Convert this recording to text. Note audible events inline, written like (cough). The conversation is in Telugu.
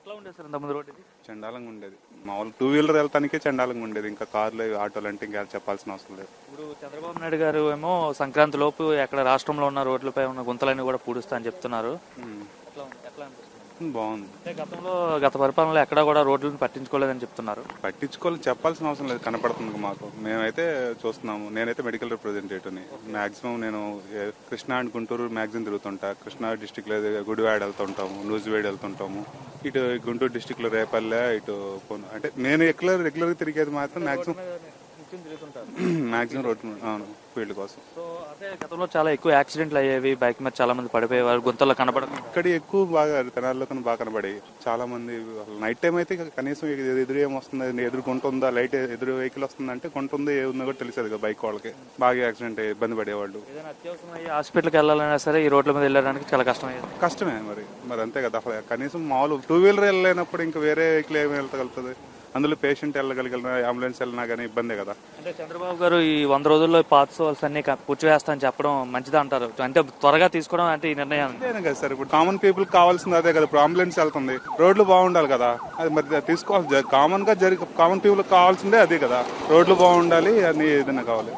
ఎట్లా ఉండేది సార్ ఇంతకుముందు రోడ్ ఇది? చండాలంగా ఉండేది. మామూలు టూ వీలర్ వెళ్తానికే చండాలంగా ఉండేది. ఇంకా కార్లు ఆటోలు అంటే ఇంకా చెప్పాల్సిన అవసరం లేదు. ఇప్పుడు చంద్రబాబు నాయుడు గారు ఏమో సంక్రాంతి లోపు ఎక్కడ రాష్ట్రంలో ఉన్న రోడ్లపై ఉన్న గుంతలన్నీ కూడా పూడుస్తా అని చెప్తున్నారు. ఎట్లా? ఎట్లా అనిపిస్తుంది? బాగుంది. అంటే గతంలో గత పరిపాలనలో ఎక్కడా కూడా రోడ్లను పట్టించుకోలేదని చెప్తున్నారు. పట్టించుకోవాలి చెప్పాల్సిన అవసరం లేదు. కనపడుతుంది మాకు. మేమైతే చూస్తున్నాము. నేనైతే మెడికల్ రిప్రజెంటేటివ్ని. మాక్సిమం నేను కృష్ణా అండ్ గుంటూరు మ్యాక్సిమం తిరుగుతుంటా. కృష్ణా డిస్టిక్లో గుడివాడ వెళ్తుంటాము నూజివేడ్ వెళ్తుంటాము. ఇటు గుంటూరు డిస్టిక్లో రేపల్లె ఇటు అంటే నేను ఎక్కువ రెగ్యులర్ తిరిగేది మాత్రం మాక్సిమం నిత్యం తిరుగుతుంటారు. (clears throat) మాక్సిమం రోడ్ అవును ఫీల్డ్ కోసం. సో అదే గతంలో చాలా ఎక్కువ యాక్సిడెంట్లు అయ్యేవి బైక్ మీద చాలా మంది పడిపోయేవారు గుంతల్లో కనపడకుండా ఇక్కడ ఎక్కువ బాగా తెనాల్లో కన్నా బాగా కనబడి చాలా మంది నైట్ టైం అయితే కనీసం ఎదురు ఏం వస్తుంది ఎదురు గుంట ఉందా లైట్ ఎదురు వెహికల్ వస్తుందంటే గుంట ఉంది ఏముందో కూడా తెలిసేది కదా బైక్ వాళ్ళకి. బాగా యాక్సిడెంట్ అయ్యి ఇబ్బంది పడేవాళ్ళు. ఏదైనా అత్యవసరం అయ్యి హాస్పిటల్కి వెళ్ళాలన్నా సరే ఈ రోడ్ల మీద వెళ్ళడానికి చాలా కష్టం అయ్యేది కష్టమే మరి మరి అంతే కదా. అసలు కనీసం మామూలు టూ వీలర్ వెళ్ళలేనప్పుడు ఇంకా వేరే వెహికల్ ఏమి వెళ్తగలుగుతుంది? అందులో పేషెంట్ వెళ్ళగలిగిన అంబులెన్స్ వెళ్ళినా కానీ ఇబ్బందే కదా. అంటే చంద్రబాబు గారు ఈ వంద రోజుల్లో పాత్సోల్స్ అన్ని క- పూడ్చివేస్తా అని చెప్పడం మంచిది అంటారు. అంటే త్వరగా తీసుకోవడం అంటే ఈ నిర్ణయం. కదా సార్? ఇప్పుడు కామన్ పీపుల్ కావాల్సింది అదే కదా. ఇప్పుడు అంబులెన్స్ వెళ్తుంది. రోడ్లు బాగుండాలి కదా. అది మరి తీసుకోవాలి కామన్గా జరిగి కామన్ పీపుల్ కావాల్సిందే అదే కదా. రోడ్లు బాగుండాలి అన్ని ఏదైనా కావాలి.